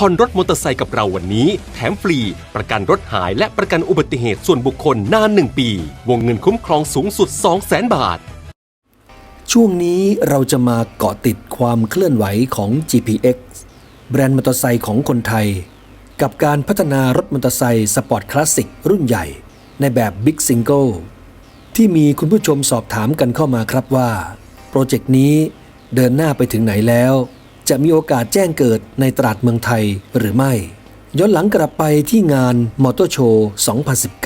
ผ่อนรถมอเตอร์ไซค์กับเราวันนี้ แถมฟรี ประกันรถหายและประกันอุบัติเหตุส่วนบุคคลนาน1ปี วงเงินคุ้มครองสูงสุด 200,000บาท ช่วงนี้เราจะมาเกาะติดความเคลื่อนไหวของ GPX แบรนด์มอเตอร์ไซค์ของคนไทย กับการพัฒนารถมอเตอร์ไซค์สปอร์ตคลาสสิกรุ่นใหญ่ ในแบบ Big Single ที่มีคุณผู้ชมสอบถามกันเข้ามาครับว่า โปรเจกต์นี้เดินหน้าไปถึงไหนแล้ว จะมีโอกาสแจ้งเกิดในตลาดเมืองไทยหรือไม่ ย้อนหลังกลับไปที่งานมอเตอร์โชว์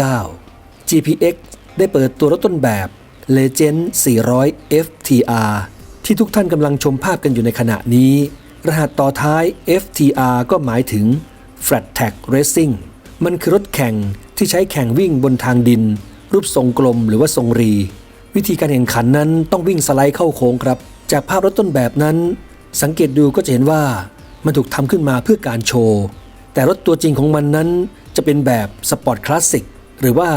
2019 GPX ได้เปิดตัวรถต้นแบบ Legend 400 FTR ที่ทุกท่านกำลังชมภาพกันอยู่ในขณะนี้ รหัสต่อท้าย FTR ก็หมายถึง Flat Track Racing มันคือรถแข่งที่ใช้แข่งวิ่งบนทางดิน รูปทรงกลมหรือว่าทรงรี วิธีการแข่งขันนั้นต้องวิ่งสไลด์เข้าโค้งครับ จากภาพรถต้นแบบนั้น สังเกตดูก็จะเห็นว่ามันถูกทำขึ้นมาเพื่อการโชว์ แต่รถตัวจริงของมันนั้นจะเป็นแบบสปอร์ตคลาสสิกหรือว่า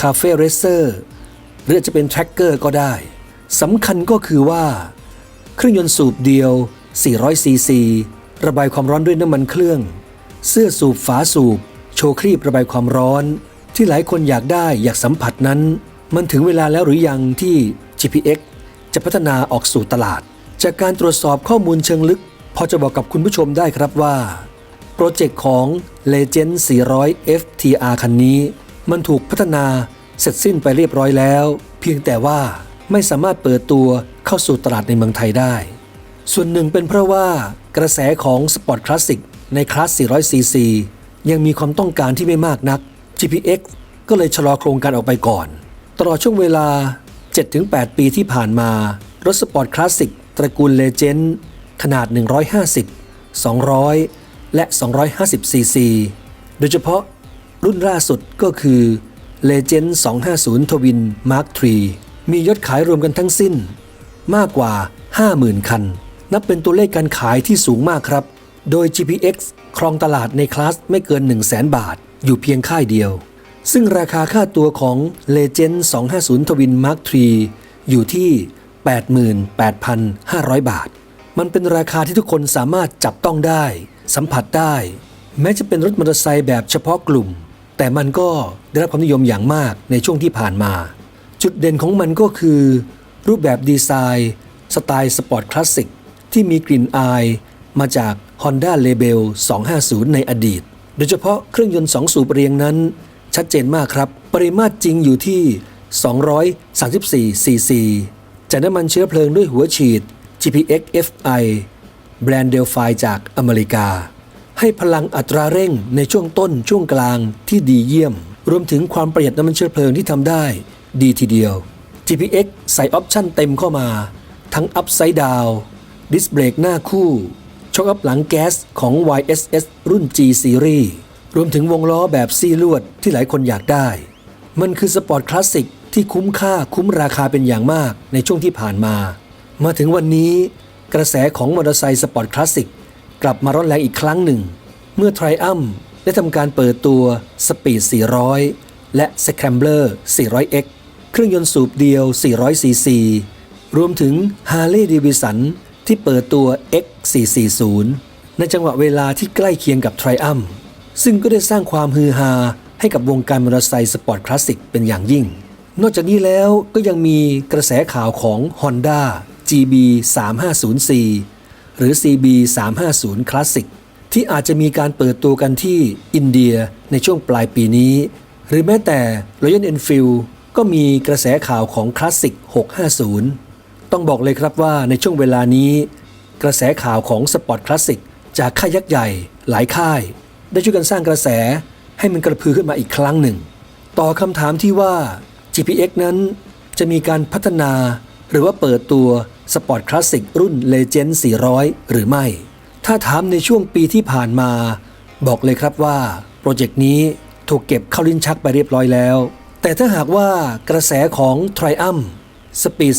คาเฟ่เรเซอร์หรือจจะเป็นแทร็กเกอร์ก็ได้สำคัญก็คือว่า เครื่องยนต์สูบเดียว 400 ซีซี ระบายความร้อนด้วยน้ำมันเครื่อง เสื้อสูบฝาสูบ โชว์ครีบระบายความร้อน ที่หลายคนอยากได้อยากสัมผัสนั้น มันถึงเวลาแล้วหรือยังที่ GPX จะพัฒนาออกสู่ตลาด จากการตรวจสอบข้อมูลเชิงลึก พอจะบอกกับคุณผู้ชมได้ครับว่า โปรเจกต์ของ Legend 400 FTR คันนี้ มันถูกพัฒนาเสร็จสิ้นไปเรียบร้อยแล้ว เพียงแต่ว่าไม่สามารถเปิดตัวเข้าสู่ตลาดในเมืองไทยได้ ส่วนหนึ่งเป็นเพราะว่ากระแสของสปอร์ตคลาสสิกในคลาส 400cc ยังมีความต้องการที่ไม่มากนัก GPX ก็เลยชะลอโครงการออกไปก่อน ตลอดช่วงเวลา 7-8 ปีที่ผ่านมา รถสปอร์ตคลาสสิก ตระกูลเลเจนด์ขนาด 150 200 และ 250cc โดยเฉพาะรุ่นล่าสุดก็คือ Legend 250 Twin Mark III มียอดขายรวมกันทั้งสิ้น มากกว่า 50,000 คัน นับเป็นตัวเลขการขายที่สูงมากครับ โดย GPX ครองตลาดในคลาสไม่เกิน 100,000 บาท อยู่เพียงค่ายเดียว ซึ่งราคาค่าตัวของ Legend 250 Twin Mark III อยู่ที่ 88,500 บาท มันเป็นราคาที่ทุกคนสามารถจับต้องได้ สัมผัสได้ แม้จะเป็นรถมอเตอร์ไซค์แบบเฉพาะกลุ่ม แต่มันก็ได้รับความนิยมอย่างมากในช่วงที่ผ่านมา จุดเด่นของมันก็คือ รูปแบบดีไซน์สไตล์สปอร์ตคลาสสิกที่มีกลิ่นอายมาจาก Honda Label 250 ในอดีต โดยเฉพาะเครื่องยนต์ 2 สูบเรียงนั้น ชัดเจนมากครับ ปริมาตรจริงอยู่ที่ 234ซีซี จากน้ำมันเชื้อเพลิงด้วยหัวฉีด GPX FI แบรนด์เดลไฟจากอเมริกา ให้พลังอัตราเร่งในช่วงต้นช่วงกลางที่ดีเยี่ยม รวมถึงความประหยัดน้ำมันเชื้อเพลิงที่ทำได้ดีทีเดียว GPX ใส่ออปชั่นเต็มเข้ามา ทั้ง Upside Down ดิสเบรกหน้าคู่ช็อคอัพหลังแก๊สของ YSS รุ่น G Series รวมถึงวงล้อแบบซีลวดที่หลายคนอยากได้ มันคือสปอร์ตคลาสสิก ที่คุ้มค่าคุ้มราคาเป็นอย่างมากในช่วงที่ผ่านมา มาถึงวันนี้ กระแสของมอเตอร์ไซค์สปอร์ตคลาสสิกกลับมาร้อนแรงอีกครั้งหนึ่ง เมื่อ t r i u m p ได้ทำการเปิดตัว Speed 400 และ Scrambler 400X เครื่องยนต์สูบเดียว 400cc รวมถึง Harley Davidson ที่เปิดตัว X440 ในจังหวะเวลาที่ใกล้เคียงกับ t r i u m p ซึ่งก็ได้สร้างความฮือฮาให้กับวงการมอเตอร์ไซค์สปอร์ตคลาสสิกเป็นอย่างยิ่ง นอกจากนี้แล้วก็ยังมีกระแสข่าวของ Honda GB 350C หรือ CB 350 Classic ที่อาจจะมีการเปิดตัวกันที่อินเดียในช่วงปลายปีนี้ หรือแม้แต่ Royal Enfield ก็มีกระแสข่าวของ Classic 650 ต้องบอกเลยครับว่าในช่วงเวลานี้ กระแสข่าวของ Sport Classic จากค่ายยักษ์ใหญ่หลายค่าย ได้ช่วยกันสร้างกระแสให้มันกระพือขึ้นมาอีกครั้งหนึ่ง ต่อคำถามที่ว่า GPX นั้นจะมีการพัฒนาหรือว่าเปิดตัวสปอร์ตคลาสสิกรุ่น Legend 400 หรือไม่ ถ้าถามในช่วงปีที่ผ่านมา บอกเลยครับว่า โปรเจกต์นี้ถูกเก็บเข้าลิ้นชักไปเรียบร้อยแล้ว แต่ถ้าหากว่ากระแสของ Triumph Speed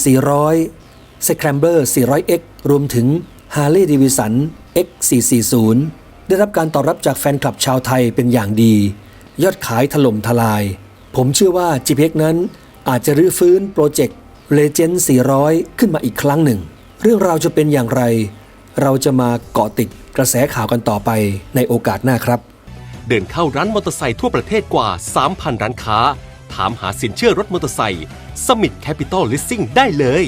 400 Scrambler 400X รวมถึง Harley Davidson X440 ได้รับการตอบรับจากแฟนคลับชาวไทยเป็นอย่างดี ยอดขายถล่มทลาย ผมเชื่อว่า GPX นั้นอาจจะรื้อฟื้นโปรเจกต์ Legend 400 ขึ้นมาอีกครั้งหนึ่ง เรื่องราวจะเป็นอย่างไร เราจะมาเกาะติดกระแสข่าวกันต่อไปในโอกาสหน้าครับ เดินเข้าร้านมอเตอร์ไซค์ทั่วประเทศกว่า 3,000 ร้านค้า ถามหาสินเชื่อรถมอเตอร์ไซค์สมิ t แคปิตอลลิสซิ่งได้เลย